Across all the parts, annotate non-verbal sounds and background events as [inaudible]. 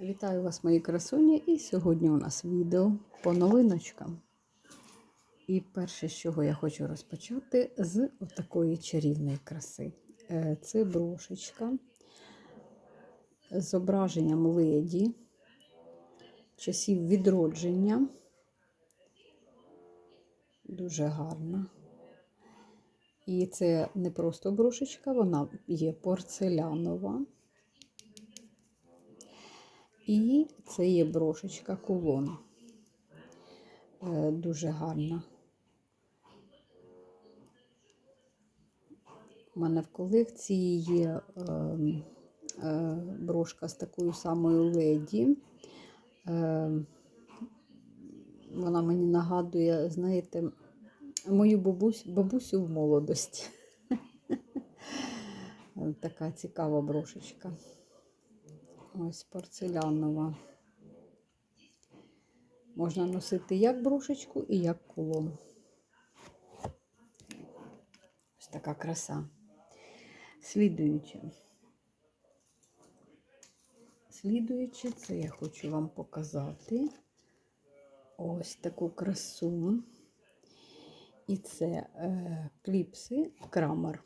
Вітаю вас, мої красуні, і сьогодні у нас відео по новиночкам. І перше, з чого я хочу розпочати, з такої чарівної краси. Е, Це брошечка зображенням леді, часів відродження. Дуже гарна. І це не просто брошечка, вона є порцелянова. І це є брошечка кулон. Е, Дуже гарна. У мене в колекції є е, е, брошка з такою самою леді. Е, вона мені нагадує, знаєте, мою бабусь, бабусю в молодості. [laughs] Така цікава брошечка. Ось порцелянова. Можна носити як брошечку і як кулон. Ось така краса. Слідуючи. Слідуючи, це я хочу вам показати ось таку красу. І це е, кліпси Крамер.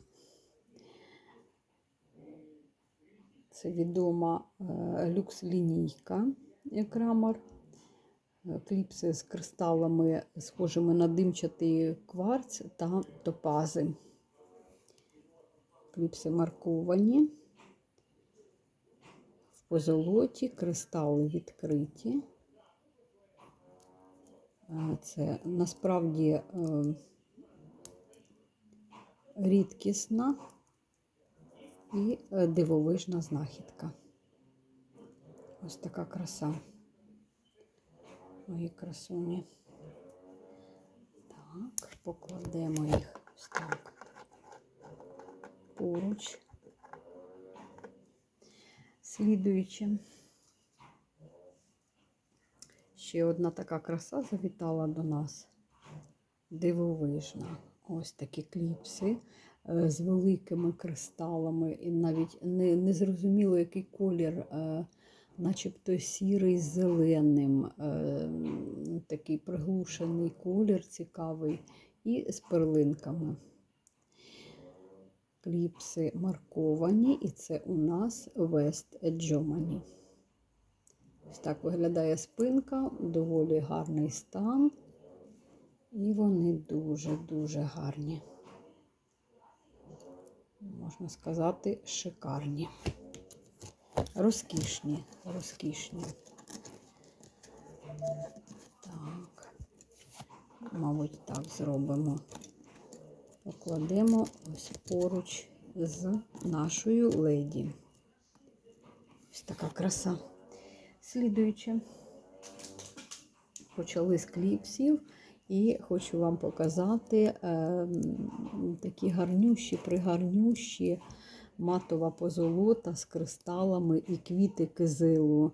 Це відома е, люкс-лінійка Крамер. Е, Кліпси з кристалами, схожими на димчатий кварц та топази. Кліпси марковані. В позолоті, кристали відкриті. Е, Це насправді е, рідкісна і е, дивовижна знахідка. Ось така краса. Мої красуні. Так, покладемо їх ось так поруч. Слідуючи. Ще одна така краса завітала до нас. Дивовижна. Ось такі кліпси е, з великими кристалами, і навіть не, не зрозуміло, який колір, е, начебто сірий з зеленим, е, такий приглушений колір цікавий, і з перлинками. Кліпси марковані, і це у нас West Germany. Ось так виглядає спинка, доволі гарний стан. І вони дуже-дуже гарні. Можна сказати, шикарні. Розкішні, розкішні. Так, мабуть, так зробимо. Покладемо ось поруч з нашою леді. Ось така краса. Слідуючи, почали з кліпсів. І хочу вам показати е, такі гарнющі, пригарнющі матова позолота з кристалами і квіти кизилу.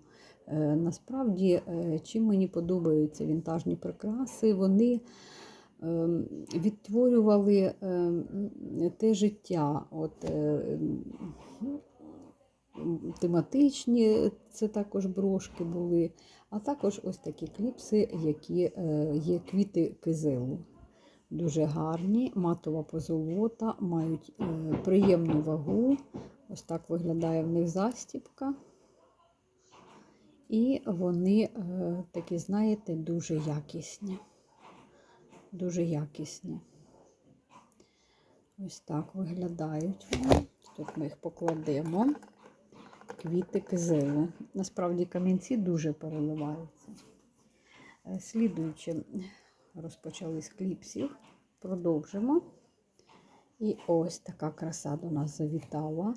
Е, насправді, е, чим мені подобаються вінтажні прикраси, вони е, відтворювали е, те життя. От, е, тематичні, це також брошки були, а також ось такі кліпси, які е, є квіти кизилу. Дуже гарні, матова позолота, мають е, приємну вагу. Ось так виглядає в них застіпка. І вони е, такі, знаєте, дуже якісні. Дуже якісні. Ось так виглядають вони. Тут ми їх покладемо квіти кизилу. Насправді камінці дуже переливаються. Е, Слідуючи, розпочали з кліпсів, продовжимо. І ось така краса до нас завітала.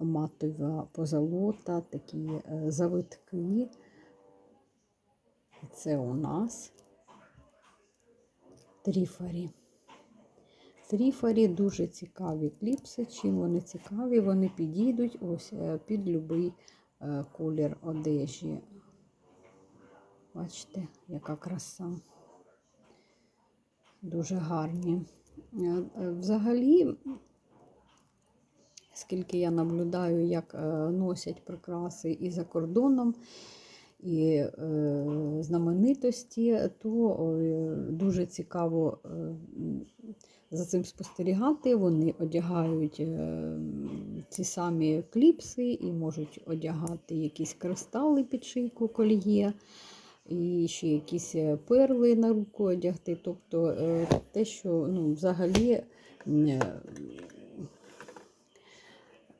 Матова позолота, такі е, завитки. Це у нас тріфарі. Тріфарі дуже цікаві кліпси. Чим вони цікаві, вони підійдуть ось е, під будь-який колір одежі. Бачите, яка краса. Дуже гарні. Е, Взагалі, скільки я наблюдаю, як е, носять прикраси і за кордоном, і е, знаменитості, то е, дуже цікаво е, за цим спостерігати. Вони одягають ці самі кліпси і можуть одягати якісь кристали під шийку кольє. І ще якісь перли на руку одягти. Тобто те, що ну, взагалі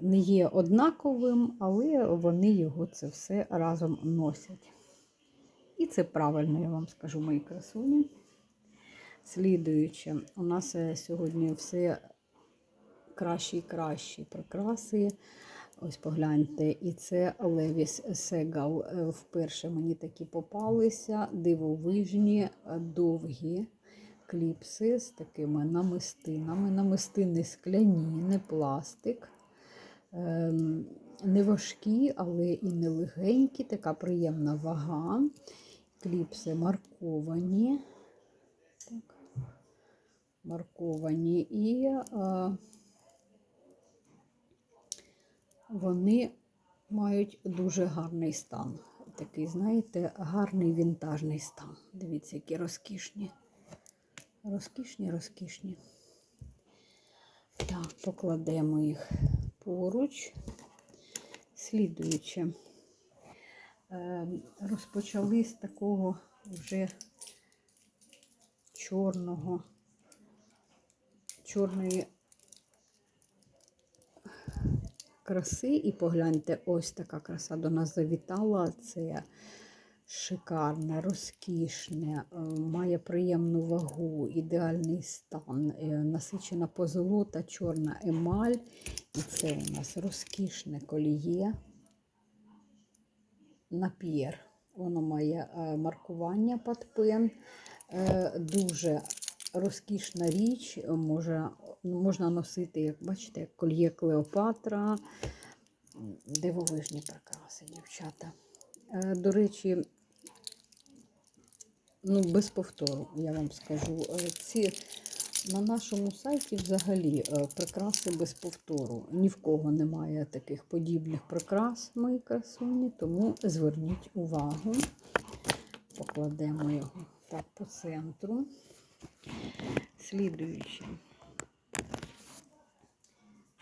не є однаковим, але вони його це все разом носять. І це правильно, я вам скажу, мої красуні. Слідуюче, у нас е, сьогодні все кращі і кращі прикраси. Ось погляньте, і це Левіс Сегал. Вперше мені такі попалися дивовижні, е, довгі кліпси з такими намистинами. Намистини скляні, не пластик. Ем, Не важкі, але і не легенькі, така приємна вага. Кліпси марковані. Так. Марковані і е, вони мають дуже гарний стан. Такий, знаєте, гарний вінтажний стан. Дивіться, які розкішні. Розкішні, розкішні. Так, покладемо їх поруч. Слідуюче. Е, Розпочали з такого вже чорного, чорної краси. І погляньте, ось така краса до нас завітала. Це шикарне, розкішне, має приємну вагу, ідеальний стан, е, насичена позолота, чорна емаль. Це у нас розкішне коліє на п'єр. Воно має е, маркування під пен. Е, Дуже розкішна річ. Може, можна носити, як бачите, як кольє Клеопатра. Дивовижні прикраси, дівчата. Е, До речі, ну, без повтору, я вам скажу. Ці на нашому сайті взагалі е, прикраси без повтору. Ні в кого немає таких подібних прикрас, мої красуні, тому зверніть увагу. Покладемо його так по центру. Слідуюче.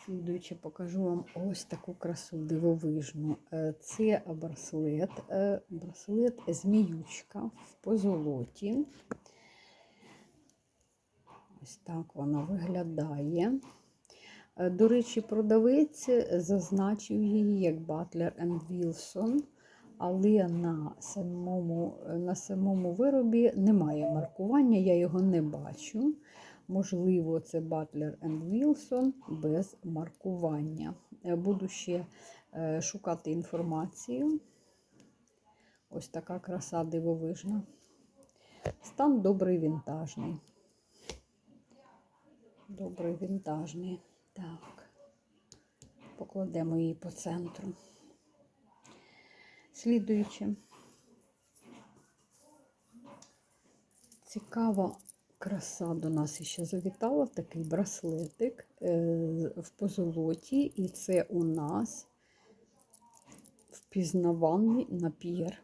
Слідуюче покажу вам ось таку красу дивовижну. Е, Це браслет, е, браслет зміючка в позолоті. Ось так воно виглядає. Е, До речі, продавець зазначив її як Butler Wilson, але на самому, на самому виробі немає маркування, я його не бачу. Можливо, це Butler Wilson без маркування. Е, Буду ще е, шукати інформацію. Ось така краса дивовижна. Стан добрий вінтажний. Добрий вінтажний. Так, покладемо її по центру. Слідуючи. Цікава краса до нас ще завітала. Такий браслетик е, в позолоті, і це у нас впізнаваний напір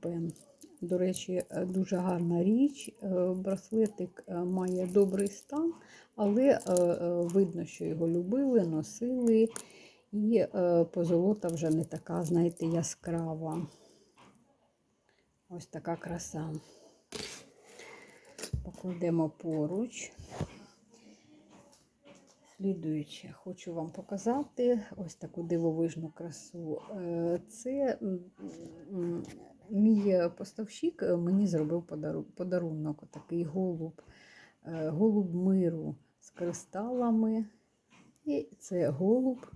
пен. До речі, е, дуже гарна річ. Е, Браслетик має добрий стан, але е, е, видно, що його любили, носили, і е, позолота вже не така, знаєте, яскрава. Ось така краса. Покладемо поруч. Слідуюче, хочу вам показати ось таку дивовижну красу. Це мій поставщик мені зробив подарунок, такий голуб, голуб миру кристалами. І це голуб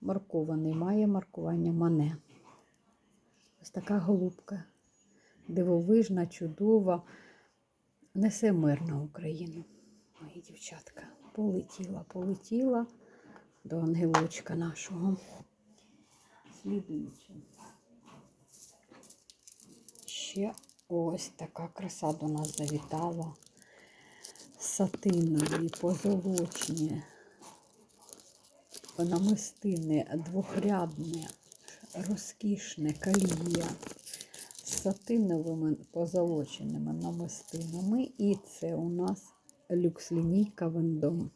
маркований, має маркування мане. Ось така голубка. Дивовижна, чудова. Несе мир на Україну. Мої дівчатка. Полетіла, полетіла до ангелочка нашого. Слідуючи. Ще ось така краса до нас завітала. Сатинові, позолочні. намистини двохрядне, розкішне кальє з сатиновими позолоченими намистинами. І це у нас люкс-лінійка Вендом.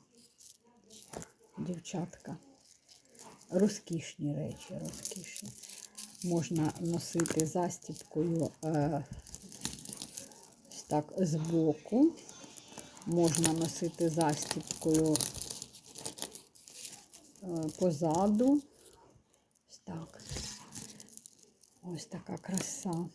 Дівчатка. Розкішні речі, розкішні. Можна носити застіпкою е, так збоку. Можна носити застіпкою е, позаду. Ось так. Ось така краса.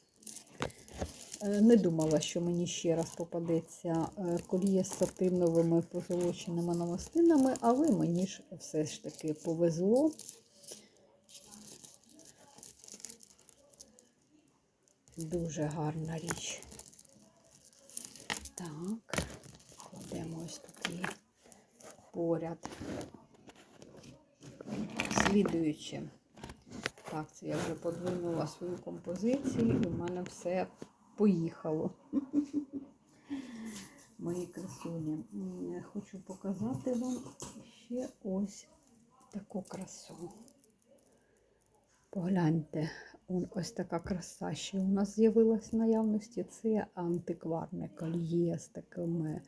Е, Не думала, що мені ще раз попадеться е, коліє з сатиновими позолоченими намастинами, але мені ж все ж таки повезло. Дуже гарна річ. Так, кладемо ось тут її поряд. Слідуючи. Так, це я вже подвинула свою композицію, і в мене все поїхало. [laughs] Мої красуні. Хочу показати вам ще ось таку красу. Погляньте, ось така краса ще у нас з'явилась в наявності. Це антикварне кольє з такими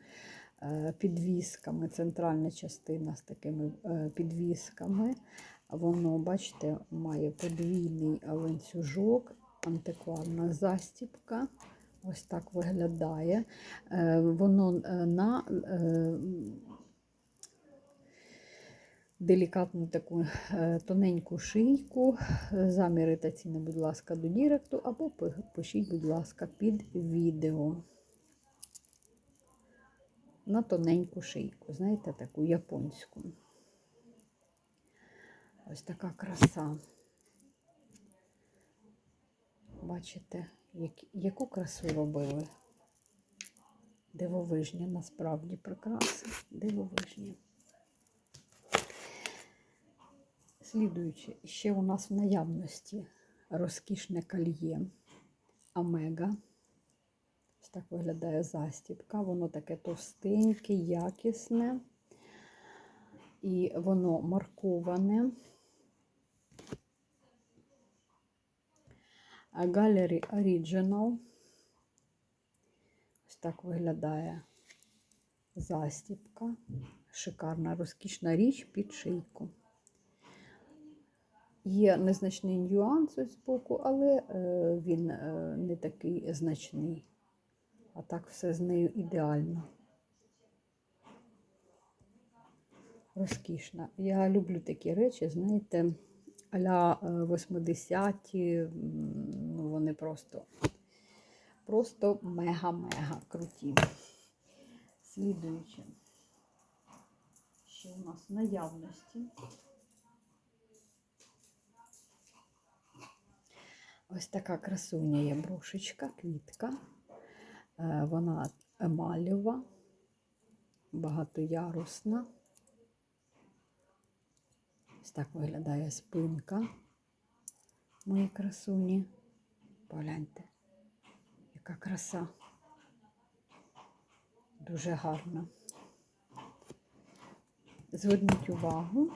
підвісками, центральна частина з такими е, підвісками. Воно, бачите, має подвійний ланцюжок, антикварна застіпка. Ось так виглядає. Е, Воно е, на е, делікатну таку е, тоненьку шийку. Заміри та ціни, будь ласка, до Діректу, або пишіть, будь ласка, під відео. На тоненьку шийку, знаєте, таку японську. Ось така краса. Бачите, як- яку красу робили? Дивовижні, насправді прикраси. Дивовижні. Слідуючи, ще у нас в наявності розкішне кольє Омега. Так виглядає застібка. Воно таке товстеньке, якісне. І воно марковане. Gallery Original. Ось так виглядає застібка. Шикарна, розкішна річ під шийку. Є незначний нюанс ось збоку, але е, він е, не такий значний. А так все з нею ідеально. Розкішна. Я люблю такі речі, знаєте, а-ля 80-ті, ну вони просто, просто мега-мега круті. Слідуючи, що у нас в наявності. Ось така красуня є брошечка, квітка. Е, Вона емалєва, багатоярусна. Ось так виглядає спинка моєї красуні. Погляньте, яка краса. Дуже гарна. Зверніть увагу.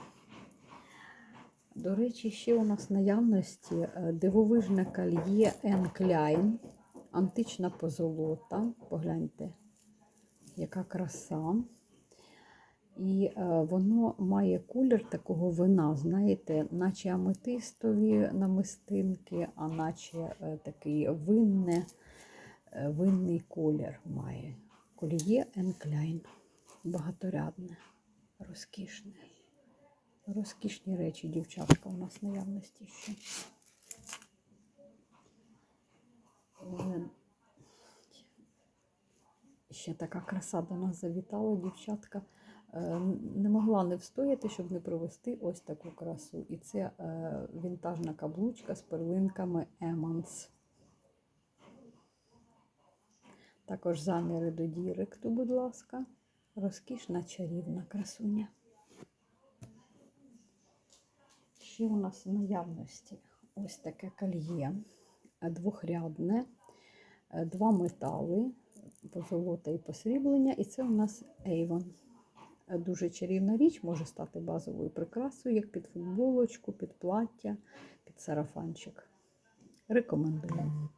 До речі, ще у нас наявності е, дивовижне кольє Ен Кляйн, антична позолота. Погляньте, яка краса. І е, воно має колір такого вина, знаєте, наче аметистові намистинки, а наче е, такий винне, е, винний колір має. Кольє Ен Кляйн. Багаторядне, розкішне. Розкішні речі, дівчатка, у нас наявності ще. Е, Ще така краса до нас завітала, дівчатка. Е, Не могла не встояти, щоб не провести ось таку красу. І це е, вінтажна каблучка з перлинками Еманс. Також заміри до Діректу, будь ласка. Розкішна чарівна красуня. Ще у нас в наявності ось таке кольє е, двохрядне, е, два метали, позолота і посріблення, і це у нас Avon. е, дуже чарівна річ, може стати базовою прикрасою, як під футболочку, під плаття, під сарафанчик. Рекомендую.